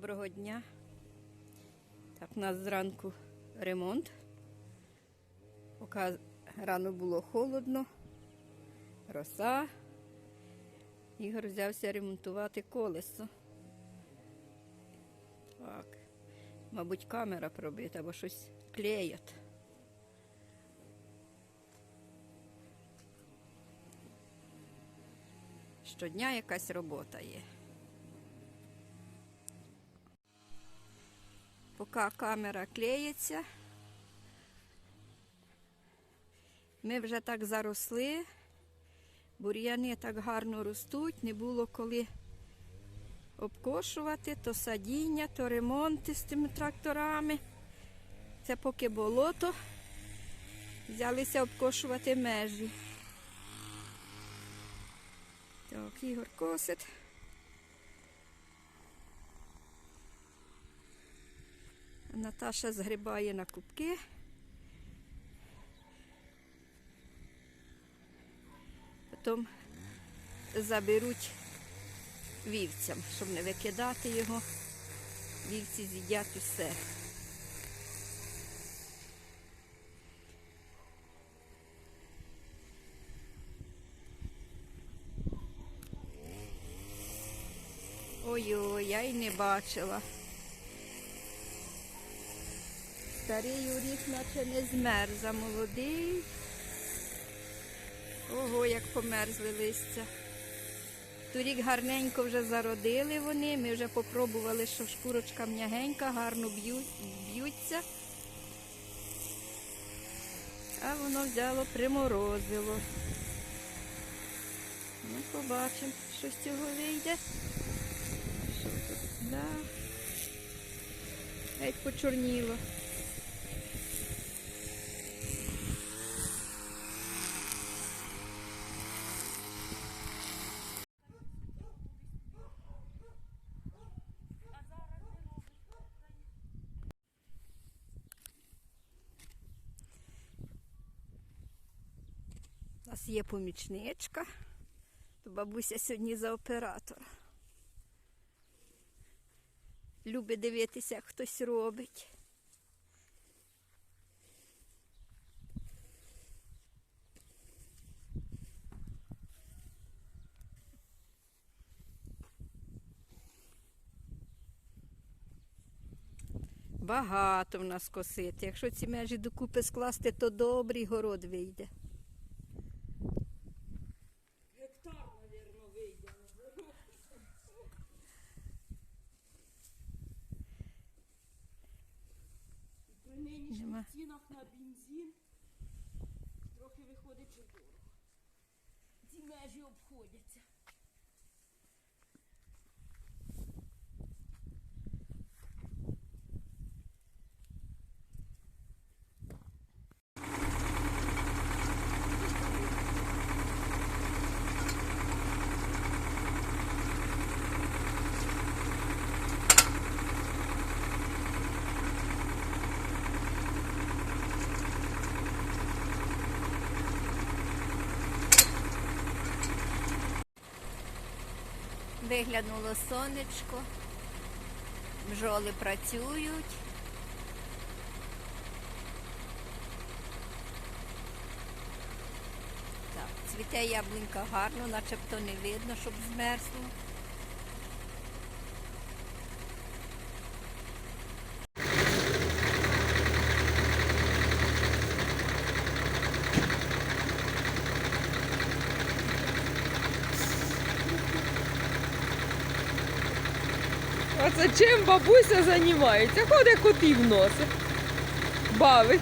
Доброго дня. Так, у нас зранку ремонт. Поки рано було холодно, роса. Ігор взявся ремонтувати колесо. Так. Мабуть, камера пробита, або щось клеять. Щодня якась робота є. Поки камера клеїться, ми вже так заросли, бур'яни так гарно ростуть, не було коли обкошувати, то садіння, то ремонти з тими тракторами. Це поки болото, взялися обкошувати межі. Так, Ігор косить. Наташа згрібає на кубки. Потім заберуть вівцям, щоб не викидати його. Вівці з'їдять усе. Ой-ой, я й не бачила. Старий уріг наче не змерз, а молодий. Ого, як померзли листя. Торік гарненько вже зародили вони. Ми вже попробували, що шкурочка м'ягенька, гарно б'ються. А воно взяло, приморозило. Ну, побачимо, що з цього вийде. Що тут? Да. Геть почорніло. У нас є помічничка. То бабуся сьогодні за оператора. Любить дивитися, як хтось робить. Багато в нас косити. Якщо ці межі докупи скласти, то добрий город вийде. Гектар, мабуть, вийде. І при нинішніх Нема. Цінах на бензин трохи виходить дорого. Ці межі обходяться. Виглянуло сонечко, бжоли працюють. Цвіте яблунька гарно, начебто не видно, щоб змерзло. Це чим бабуся займається? Ходить котів носить. Бавить.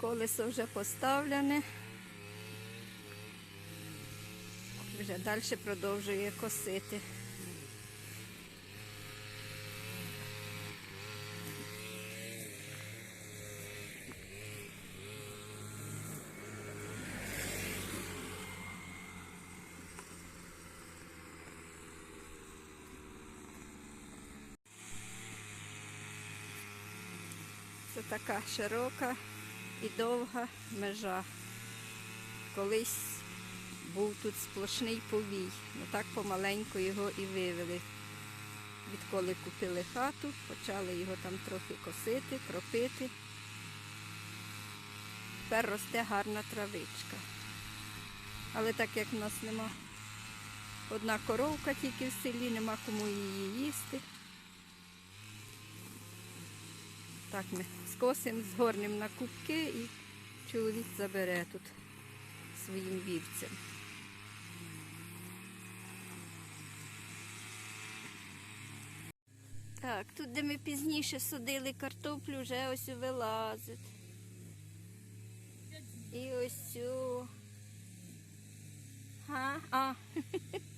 Колесо вже поставлене. Вже далі продовжує косити. Це така широка і довга межа. Колись був тут сплошний повій. Ну так помаленьку його і вивели. Відколи купили хату, почали його там трохи косити, кропити. Тепер росте гарна травичка. Але так як в нас нема одна коровка тільки в селі, нема кому її їсти. Так ми скосимо, згорнемо на кубки і чоловік забере тут своїм вівцям. Так, тут, де ми пізніше садили картоплю, вже ось вилазить. І ось. о. Га? А.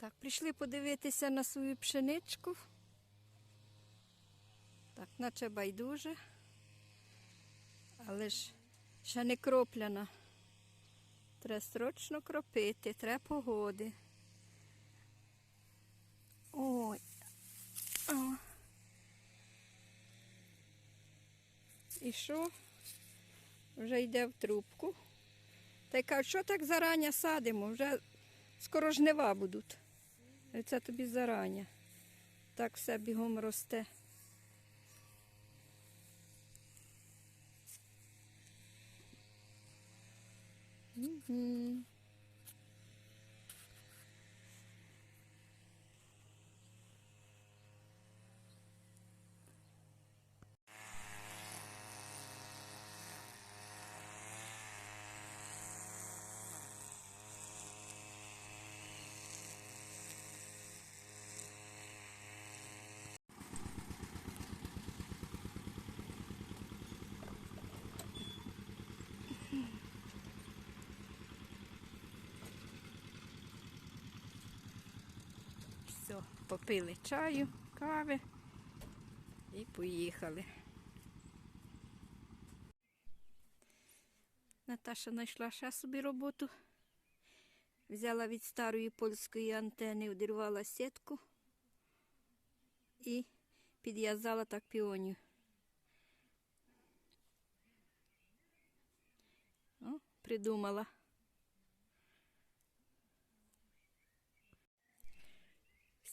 Так, прийшли подивитися на свою пшеничку. Так, наче байдуже. Але ж ще не кропляна. Треба срочно кропити, треба погоди. Ой. О. І що? Вже йде в трубку. Та й кажуть, що так зарання садимо? Вже скоро жнива будуть. Це тобі зарання. Так все бігом росте. Мгм. Все, попили чаю, кави і поїхали. Наташа знайшла ще собі роботу. Взяла від старої польської антени, одірвала сітку і підв'язала так піонію. О, придумала.